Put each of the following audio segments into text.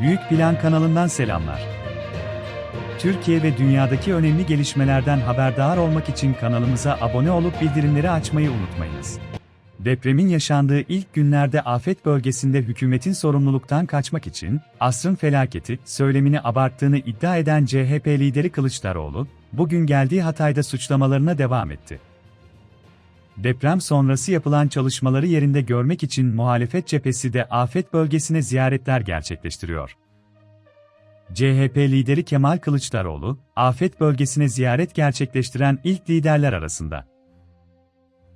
Büyük Plan kanalından selamlar. Türkiye ve dünyadaki önemli gelişmelerden haberdar olmak için kanalımıza abone olup bildirimleri açmayı unutmayınız. Depremin yaşandığı ilk günlerde afet bölgesinde hükümetin sorumluluktan kaçmak için asrın felaketi söylemini abarttığını iddia eden CHP lideri Kılıçdaroğlu, bugün geldiği Hatay'da suçlamalarına devam etti. Deprem sonrası yapılan çalışmaları yerinde görmek için muhalefet cephesi de afet bölgesine ziyaretler gerçekleştiriyor. CHP lideri Kemal Kılıçdaroğlu, afet bölgesine ziyaret gerçekleştiren ilk liderler arasında.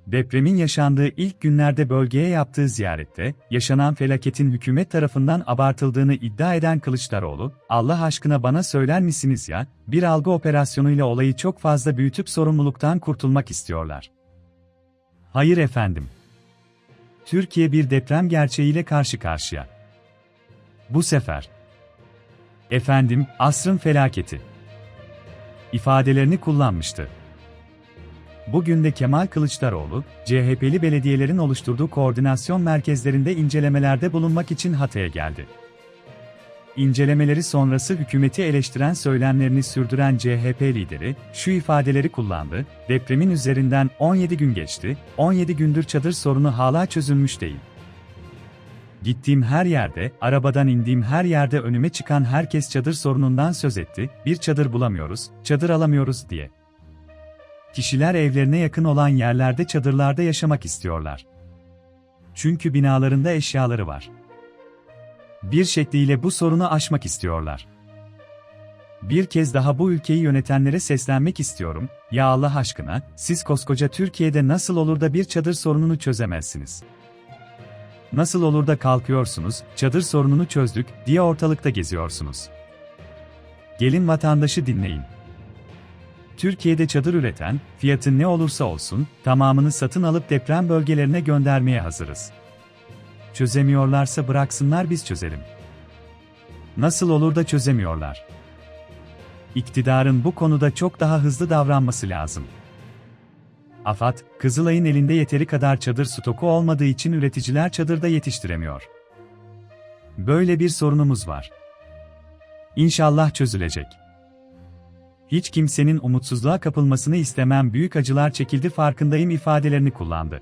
Depremin yaşandığı ilk günlerde bölgeye yaptığı ziyarette, yaşanan felaketin hükümet tarafından abartıldığını iddia eden Kılıçdaroğlu, Allah aşkına bana söyler misiniz ya, bir algı operasyonuyla olayı çok fazla büyütüp sorumluluktan kurtulmak istiyorlar. Hayır efendim. Türkiye bir deprem gerçeğiyle karşı karşıya. Bu sefer. Efendim, asrın felaketi. ifadelerini kullanmıştı. Bugün de Kemal Kılıçdaroğlu, CHP'li belediyelerin oluşturduğu koordinasyon merkezlerinde incelemelerde bulunmak için Hatay'a geldi. İncelemeleri sonrası hükümeti eleştiren söylemlerini sürdüren CHP lideri, şu ifadeleri kullandı, depremin üzerinden 17 gün geçti, 17 gündür çadır sorunu hala çözülmüş değil. Gittiğim her yerde, arabadan indiğim her yerde önüme çıkan herkes çadır sorunundan söz etti, bir çadır bulamıyoruz, çadır alamıyoruz diye. Kişiler evlerine yakın olan yerlerde çadırlarda yaşamak istiyorlar. Çünkü binalarında eşyaları var. Bir şekliyle bu sorunu aşmak istiyorlar. Bir kez daha bu ülkeyi yönetenlere seslenmek istiyorum. Ya Allah aşkına, siz koskoca Türkiye'de nasıl olur da bir çadır sorununu çözemezsiniz? Nasıl olur da kalkıyorsunuz, çadır sorununu çözdük diye ortalıkta geziyorsunuz? Gelin vatandaşı dinleyin. Türkiye'de çadır üreten, fiyatı ne olursa olsun, tamamını satın alıp deprem bölgelerine göndermeye hazırız. Çözemiyorlarsa bıraksınlar biz çözelim. Nasıl olur da çözemiyorlar? İktidarın bu konuda çok daha hızlı davranması lazım. AFAD, Kızılay'ın elinde yeteri kadar çadır stoku olmadığı için üreticiler çadırda yetiştiremiyor. Böyle bir sorunumuz var. İnşallah çözülecek. Hiç kimsenin umutsuzluğa kapılmasını istemem büyük acılar çekildi farkındayım ifadelerini kullandı.